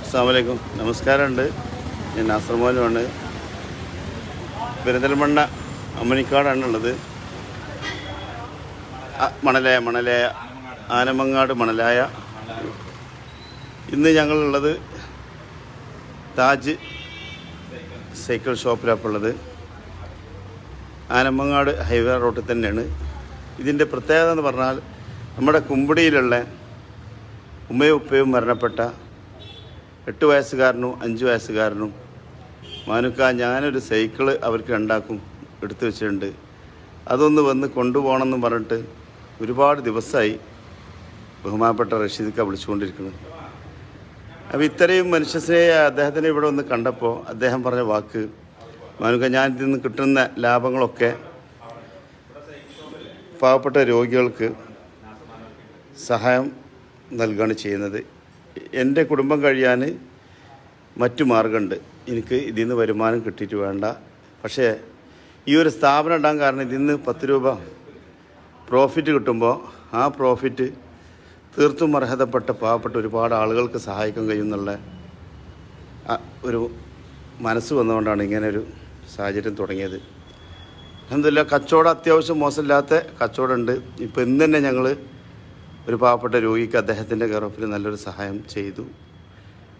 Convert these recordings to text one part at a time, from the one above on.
അസ്സാമലൈക്കും നമസ്കാരമുണ്ട്. ഞാൻ നാസർമോനുമാണ് പെരിന്തൽമണ്ണ അമ്മനിക്കാടാണ് ഉള്ളത് മണലായ മണലായ ആനമങ്ങാട് മണലായ. ഇന്ന് ഞങ്ങളുള്ളത് താജ് സൈക്കിൾ ഷോപ്പിലാണ് ഉള്ളത് ആനമങ്ങാട് ഹൈവേ റോഡിൽ തന്നെയാണ്. ഇതിന്റെ പ്രത്യേകത എന്ന് പറഞ്ഞാൽ നമ്മുടെ കുമ്പടിയിലുള്ള ഉമ്മയും ഉപ്പയും മരണപ്പെട്ട എട്ട് വയസ്സുകാരനും അഞ്ച് വയസ്സുകാരനും മാനുക്ക ഞാനൊരു സൈക്കിൾ അവർക്ക് ഉണ്ടാക്കും എടുത്തു വെച്ചിട്ടുണ്ട്. അതൊന്ന് വന്ന് കൊണ്ടുപോകണമെന്ന് പറഞ്ഞിട്ട് ഒരുപാട് ദിവസമായി ബഹുമാനപ്പെട്ട റഷീദിക്ക വിളിച്ചുകൊണ്ടിരിക്കുന്നത്. അപ്പോൾ ഇത്രയും മനുഷ്യസ്നേഹ അദ്ദേഹത്തിനെ ഇവിടെ ഒന്ന് കണ്ടപ്പോൾ അദ്ദേഹം പറഞ്ഞ വാക്ക് മാനുക്ക ഞാൻ ഇതിൽ നിന്ന് കിട്ടുന്ന ലാഭങ്ങളൊക്കെ പാവപ്പെട്ട രോഗികൾക്ക് സഹായം നൽകുകയാണ് ചെയ്യുന്നത്. എന്റെ കുടുംബം കഴിയാൻ മറ്റു മാർഗമുണ്ട്. എനിക്ക് ഇതിൽ നിന്ന് വരുമാനം കിട്ടിയിട്ട് വേണ്ട. പക്ഷേ ഈ ഒരു സ്ഥാപനം ഉണ്ടാകാൻ കാരണം ഇതിൽ നിന്ന് പത്ത് രൂപ പ്രോഫിറ്റ് കിട്ടുമ്പോൾ ആ പ്രോഫിറ്റ് തീർത്തും അർഹതപ്പെട്ട പാവപ്പെട്ട ഒരുപാട് ആളുകൾക്ക് സഹായിക്കാൻ കഴിയുന്നുള്ള എന്നുള്ള ഒരു മനസ്സ് വന്നുകൊണ്ടാണ് ഇങ്ങനെ ഒരു സാഹചര്യം തുടങ്ങിയത്. എന്തില്ല കച്ചവടം അത്യാവശ്യം മോശമില്ലാത്ത കച്ചവടമുണ്ട്. ഇപ്പോൾ ഇന്ന് തന്നെ ഞങ്ങൾ ഒരു പാവപ്പെട്ട രോഗിക്ക് അദ്ദേഹത്തിന്റെ കെയറോപ്പിൽ നല്ലൊരു സഹായം ചെയ്തു.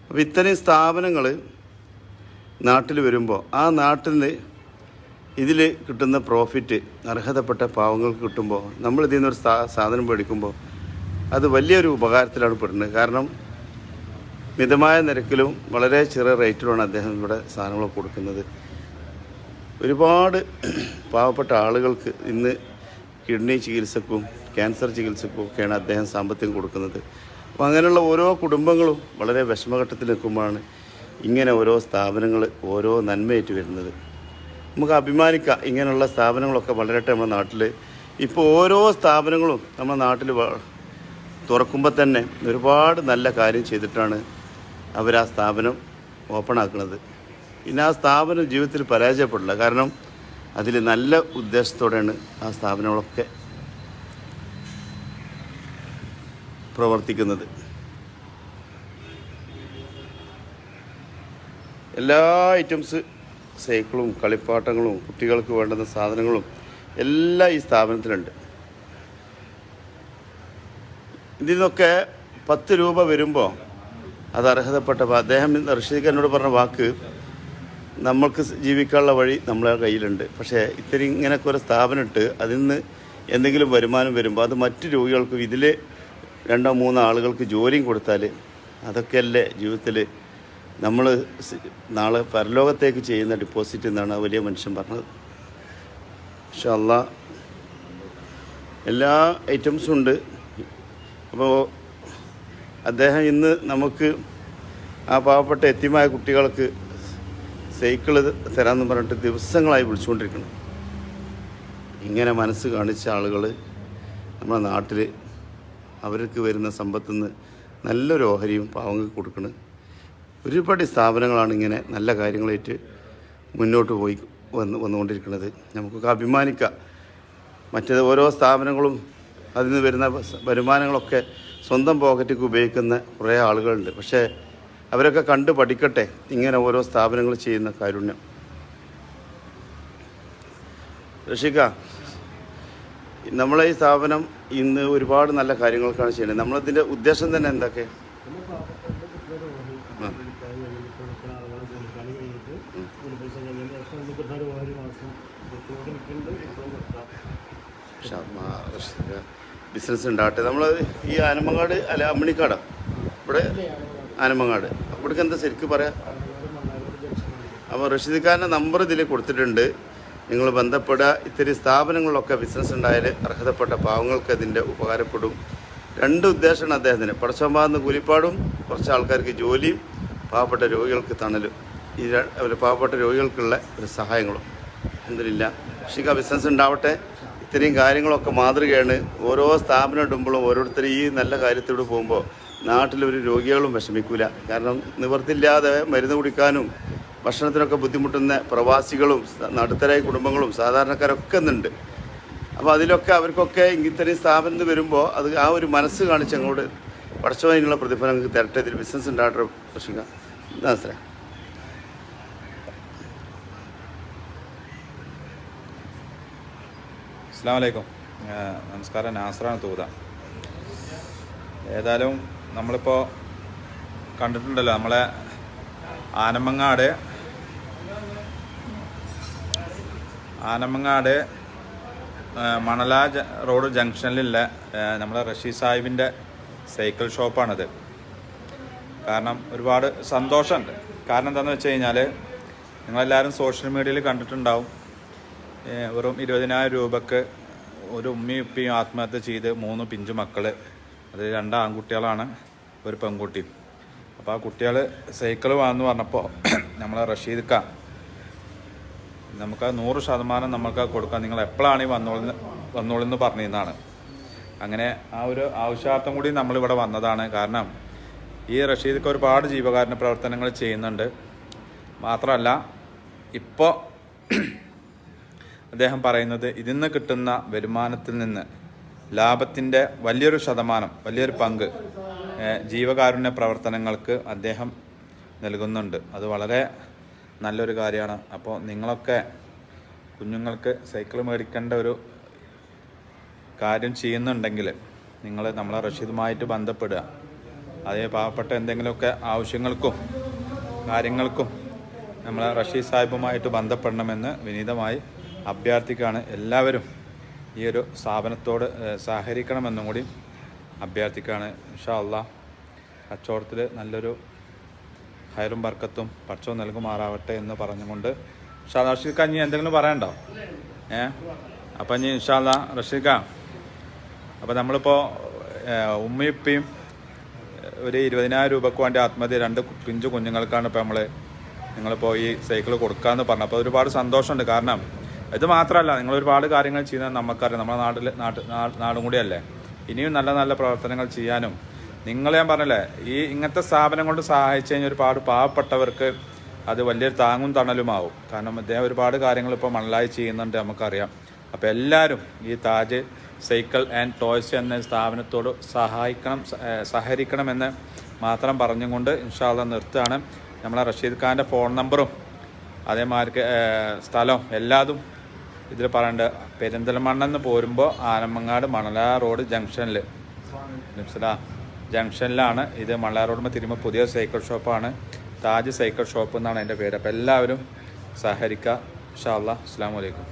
അപ്പോൾ ഇത്തരം സ്ഥാപനങ്ങൾ നാട്ടിൽ വരുമ്പോൾ ആ നാട്ടിൽ ഇതിൽ കിട്ടുന്ന പ്രോഫിറ്റ് അർഹതപ്പെട്ട പാവങ്ങൾക്ക് കിട്ടുമ്പോൾ നമ്മൾ ഇതിൽ നിന്നൊരു സാധനം മേടിക്കുമ്പോൾ അത് വലിയൊരു ഉപകാരത്തിലാണ് പെടുന്നത്. കാരണം മിതമായ നിരക്കിലും വളരെ ചെറിയ റേറ്റിലുമാണ് അദ്ദേഹം ഇവിടെ സാധനങ്ങൾ കൊടുക്കുന്നത്. ഒരുപാട് പാവപ്പെട്ട ആളുകൾക്ക് ഇന്ന് കിഡ്നി ചികിത്സക്കും ക്യാൻസർ ചികിത്സക്കും ഒക്കെയാണ് അദ്ദേഹം സാമ്പത്തികം കൊടുക്കുന്നത്. അപ്പോൾ അങ്ങനെയുള്ള ഓരോ കുടുംബങ്ങളും വളരെ വിഷമഘട്ടത്തിൽ നിൽക്കുമ്പോഴാണ് ഇങ്ങനെ ഓരോ സ്ഥാപനങ്ങൾ ഓരോ നന്മയേറ്റ് വരുന്നത്. നമുക്ക് അഭിമാനിക്കാം ഇങ്ങനെയുള്ള സ്ഥാപനങ്ങളൊക്കെ വളരട്ടെ നമ്മുടെ നാട്ടിൽ. ഇപ്പോൾ ഓരോ സ്ഥാപനങ്ങളും നമ്മുടെ നാട്ടിൽ തുറക്കുമ്പോൾ തന്നെ ഒരുപാട് നല്ല കാര്യം ചെയ്തിട്ടാണ് അവർ ആ സ്ഥാപനം ഓപ്പൺ ആക്കുന്നത്. പിന്നെ ആ സ്ഥാപനം ജീവിതത്തിൽ പരാജയപ്പെടില്ല. കാരണം അതിൽ നല്ല ഉദ്ദേശത്തോടെയാണ് ആ സ്ഥാപനങ്ങളൊക്കെ പ്രവർത്തിക്കുന്നത്. എല്ലാ ഐറ്റംസ് സൈക്കിളും കളിപ്പാട്ടങ്ങളും കുട്ടികൾക്ക് വേണ്ടുന്ന സാധനങ്ങളും എല്ലാം ഈ സ്ഥാപനത്തിലുണ്ട്. ഇതിൽ നിന്നൊക്കെ പത്ത് രൂപ വരുമ്പോൾ അത് അർഹതപ്പെട്ട അദ്ദേഹം റഷീദ് എന്നോട് പറഞ്ഞ വാക്ക് നമ്മൾക്ക് ജീവിക്കാനുള്ള വഴി നമ്മളെ കയ്യിലുണ്ട്. പക്ഷേ ഇത്തിരി ഇങ്ങനെയൊക്കെ ഒരു സ്ഥാപനം ഇട്ട് അതിൽ നിന്ന് എന്തെങ്കിലും വരുമാനം വരുമ്പോൾ അത് മറ്റു രോഗികൾക്കും ഇതിൽ രണ്ടോ മൂന്നോ ആളുകൾക്ക് ജോലിയും കൊടുത്താൽ അതൊക്കെയല്ലേ ജീവിതത്തിൽ നമ്മൾ നാളെ പരലോകത്തേക്ക് ചെയ്യുന്ന ഡിപ്പോസിറ്റ് എന്നാണ് വലിയ മനുഷ്യൻ പറഞ്ഞത്. പക്ഷെ അല്ല. എല്ലാ ഐറ്റംസും ഉണ്ട്. അപ്പോൾ അദ്ദേഹം ഇന്ന് നമുക്ക് ആ പാവപ്പെട്ട എത്തിമായ കുട്ടികൾക്ക് സൈക്കിൾ തരാമെന്ന് പറഞ്ഞിട്ട് ദിവസങ്ങളായി വിളിച്ചുകൊണ്ടിരിക്കണം ഇങ്ങനെ മനസ്സ് കാണിച്ച ആളുകൾ നമ്മുടെ നാട്ടിൽ അവർക്ക് വരുന്ന സമ്പത്തിൽ നിന്ന് നല്ലൊരു ഓഹരിയും പാവങ്ങൾക്ക് കൊടുക്കണം. ഒരുപാട് സ്ഥാപനങ്ങളാണ് ഇങ്ങനെ നല്ല കാര്യങ്ങളായിട്ട് മുന്നോട്ട് പോയി വന്ന് വന്നുകൊണ്ടിരിക്കുന്നത്. നമുക്കൊക്കെ അഭിമാനിക്കാം. മറ്റേത് ഓരോ സ്ഥാപനങ്ങളും അതിൽ നിന്ന് വരുന്ന വരുമാനങ്ങളൊക്കെ സ്വന്തം പോക്കറ്റിക്ക് ഉപയോഗിക്കുന്ന കുറേ ആളുകളുണ്ട്. പക്ഷേ അവരൊക്കെ കണ്ട് പഠിക്കട്ടെ. ഇങ്ങനെ ഓരോ സ്ഥാപനങ്ങൾ ചെയ്യുന്ന കാരുണ്യം. രക്ഷിക്ക നമ്മളെ ഈ സ്ഥാപനം ഇന്ന് ഒരുപാട് നല്ല കാര്യങ്ങൾക്കാണ് ചെയ്യുന്നത്. നമ്മളതിന്റെ ഉദ്ദേശം തന്നെ എന്തൊക്കെ? ബിസിനസ് ഉണ്ടാകട്ടെ. നമ്മൾ ഈ ആനമങ്ങാട് അല്ല അമ്മണിക്കാടാണ് ഇവിടെ ആനമങ്ങാട്. അവിടേക്ക് എന്താ ശരിക്കും പറയാം? അപ്പോൾ റഷീദ്ഖാന്റെ നമ്പർ ഇതിൽ കൊടുത്തിട്ടുണ്ട്. നിങ്ങൾ ബന്ധപ്പെടുക. ഇത്തിരി സ്ഥാപനങ്ങളിലൊക്കെ ബിസിനസ് ഉണ്ടായാൽ അർഹതപ്പെട്ട പാവങ്ങൾക്ക് അതിന്റെ ഉപകാരപ്പെടും. രണ്ട് ഉദ്ദേശമാണ് അദ്ദേഹത്തിന്. പടച്ചോമ്പാന്ന് കൂലിപ്പാടും കുറച്ച് ആൾക്കാർക്ക് ജോലിയും പാവപ്പെട്ട രോഗികൾക്ക് തണലും. ഈ പാവപ്പെട്ട രോഗികൾക്കുള്ള ഒരു സഹായങ്ങളും. എന്തിനില്ല ആ ബിസിനസ് ഉണ്ടാവട്ടെ. ഇത്രയും കാര്യങ്ങളൊക്കെ മാതൃകയാണ്. ഓരോ സ്ഥാപനം ഇടുമ്പോഴും ഓരോരുത്തരും ഈ നല്ല കാര്യത്തിലൂടെ പോകുമ്പോൾ നാട്ടിലൊരു രോഗികളും വിഷമിക്കൂല. കാരണം നിവർത്തില്ലാതെ മരുന്ന് കുടിക്കാനും ഭക്ഷണത്തിനൊക്കെ ബുദ്ധിമുട്ടുന്ന പ്രവാസികളും നടുത്തരായ കുടുംബങ്ങളും സാധാരണക്കാരൊക്കെ ഉണ്ട് അപ്പോൾ അതിലൊക്കെ അവർക്കൊക്കെ ഇത്തരം സ്ഥാപനം വരുമ്പോൾ അത് ആ ഒരു മനസ്സ് കാണിച്ച് അങ്ങോട്ട് പഠിച്ചതിനുള്ള പ്രതിഫലം നിങ്ങൾക്ക് തരട്ടെ. ഇതിൽ ബിസിനസ് ഉണ്ടാകട്ടെ കൃഷിക. നമസ്കാരം അസ്സാം വലൈക്കും നമസ്കാരം. നാസറാണ് തൂത. ഏതായാലും നമ്മളിപ്പോൾ കണ്ടിട്ടുണ്ടല്ലോ നമ്മളെ ആനമങ്ങാട്. ആനമങ്ങാട് മണല റോഡ് ജംഗ്ഷനിലുള്ള നമ്മളെ റഷീദ് സാഹിബിന്റെ സൈക്കിൾ ഷോപ്പാണിത്. കാരണം ഒരുപാട് സന്തോഷമുണ്ട്. കാരണം എന്താണെന്ന് വെച്ച് കഴിഞ്ഞാൽ നിങ്ങളെല്ലാവരും സോഷ്യൽ മീഡിയയിൽ കണ്ടിട്ടുണ്ടാവും. വെറും ഇരുപതിനായിരം രൂപക്ക് ഒരു ഉമ്മയും ഉപ്പയും ആത്മഹത്യ ചെയ്ത് മൂന്ന് പിഞ്ചു മക്കൾ അത് രണ്ട് ആൺകുട്ടികളാണ് ഒരു പെൺകുട്ടിയും അപ്പോൾ ആ കുട്ടികൾ സൈക്കിൾ വാങ്ങുന്നു പറഞ്ഞപ്പോൾ റഷീദ് ചെയ്തിക്കാം നമുക്ക് നൂറ് ശതമാനം നമുക്ക് കൊടുക്കാം. നിങ്ങൾ എപ്പോഴാണ് ഈ വന്നോളിന്ന് വന്നോളെന്ന് പറഞ്ഞിരുന്നതാണ്. അങ്ങനെ ആ ഒരു ആവശ്യാർത്ഥം കൂടി നമ്മളിവിടെ വന്നതാണ്. കാരണം ഈ റഷീദൊക്കെ ഒരുപാട് ജീവകാരുണ്യ പ്രവർത്തനങ്ങൾ ചെയ്യുന്നുണ്ട്. മാത്രമല്ല ഇപ്പോൾ അദ്ദേഹം പറയുന്നത് ഇതിൽ കിട്ടുന്ന വരുമാനത്തിൽ നിന്ന് ലാഭത്തിന്റെ വലിയൊരു ശതമാനം വലിയൊരു പങ്ക് ജീവകാരുണ്യ പ്രവർത്തനങ്ങൾക്ക് അദ്ദേഹം നൽകുന്നുണ്ട്. അത് വളരെ നല്ലൊരു കാര്യമാണ്. അപ്പോൾ നിങ്ങളൊക്കെ കുഞ്ഞുങ്ങൾക്ക് സൈക്കിൾ മേടിക്കേണ്ട ഒരു കാര്യം ചെയ്യുന്നുണ്ടെങ്കിൽ നിങ്ങൾ നമ്മളെ റഷീദുമായിട്ട് ബന്ധപ്പെടുക. അതേ പാവപ്പെട്ട എന്തെങ്കിലുമൊക്കെ ആവശ്യങ്ങൾക്കും കാര്യങ്ങൾക്കും നമ്മളെ റഷീദ് സാഹിബുമായിട്ട് ബന്ധപ്പെടണമെന്ന് വിനീതമായി അഭ്യർത്ഥിക്കുകയാണ്. എല്ലാവരും ഈ ഒരു സ്ഥാപനത്തോട് സഹകരിക്കണമെന്നും കൂടി അഭ്യർത്ഥിക്കുകയാണ്. ഇൻഷാ അള്ളാ കച്ചവടത്തിൽ നല്ലൊരു ഹയറും ബർക്കത്തും പച്ചവും നൽകുമാറാവട്ടെ എന്ന് പറഞ്ഞുകൊണ്ട്. ഷാ റഷീദ് ഖാൻ ഇനി എന്തെങ്കിലും പറയണ്ടോ? ഏ? അപ്പം ഇനി ഇൻഷാല്ല റഷീദ് ഖാൻ അപ്പം നമ്മളിപ്പോൾ ഉമ്മയുപ്പയും ഒരു ഇരുപതിനായിരം രൂപക്ക് വേണ്ടി ആത്മഹത്യ രണ്ട് പിഞ്ചു കുഞ്ഞുങ്ങൾക്കാണ് ഇപ്പോൾ നമ്മൾ നിങ്ങളിപ്പോൾ ഈ സൈക്കിൾ കൊടുക്കാമെന്ന് പറഞ്ഞു അപ്പോൾ ഒരുപാട് സന്തോഷമുണ്ട്. കാരണം ഇത് മാത്രമല്ല നിങ്ങൾ ഒരുപാട് കാര്യങ്ങൾ ചെയ്യുന്നത് നമുക്കറിയാം. നമ്മുടെ നാട്ടിൽ നാട്ട് നാടും കൂടിയല്ലേ? ഇനിയും നല്ല നല്ല പ്രവർത്തനങ്ങൾ ചെയ്യാനും. നിങ്ങൾ ഞാൻ പറഞ്ഞല്ലേ ഈ ഇങ്ങനത്തെ സ്ഥാപനം കൊണ്ട് സഹായിച്ചു കഴിഞ്ഞാൽ ഒരുപാട് പാവപ്പെട്ടവർക്ക് അത് വലിയൊരു താങ്ങും തണലുമാവും കാരണം അദ്ദേഹം ഒരുപാട് കാര്യങ്ങൾ ഇപ്പോൾ മണലായി ചെയ്യുന്നുണ്ട് നമുക്കറിയാം. അപ്പോൾ എല്ലാവരും ഈ താജ് സൈക്കിൾ ആൻഡ് ടോയ്സ് എന്ന സ്ഥാപനത്തോട് സഹായിക്കണം സഹകരിക്കണമെന്ന് മാത്രം പറഞ്ഞുകൊണ്ട് ഇൻഷാല്ല നിർത്തുകയാണ്. നമ്മളെ റഷീദ് ഖാന്റെ ഫോൺ നമ്പറും അതേമാതിരി സ്ഥലം എല്ലാതും ഇതിൽ പറയേണ്ട പെരിന്തൽമണ്ണെന്ന് പോരുമ്പോൾ ആനമങ്ങാട് മണലാ റോഡ് ജംഗ്ഷനിൽ മനസ്സിലാ ജംഗ്ഷനിലാണ് ഇത് മണലാ റോഡ് തിരുമ്പോൾ പുതിയ സൈക്കിൾ ഷോപ്പാണ്. താജ് സൈക്കിൾ ഷോപ്പ് എന്നാണ് എന്റെ പേര്. അപ്പോൾ എല്ലാവരും സഹകരിക്കുക ഇൻഷാ അല്ലാ അസ്സാം വലൈക്കും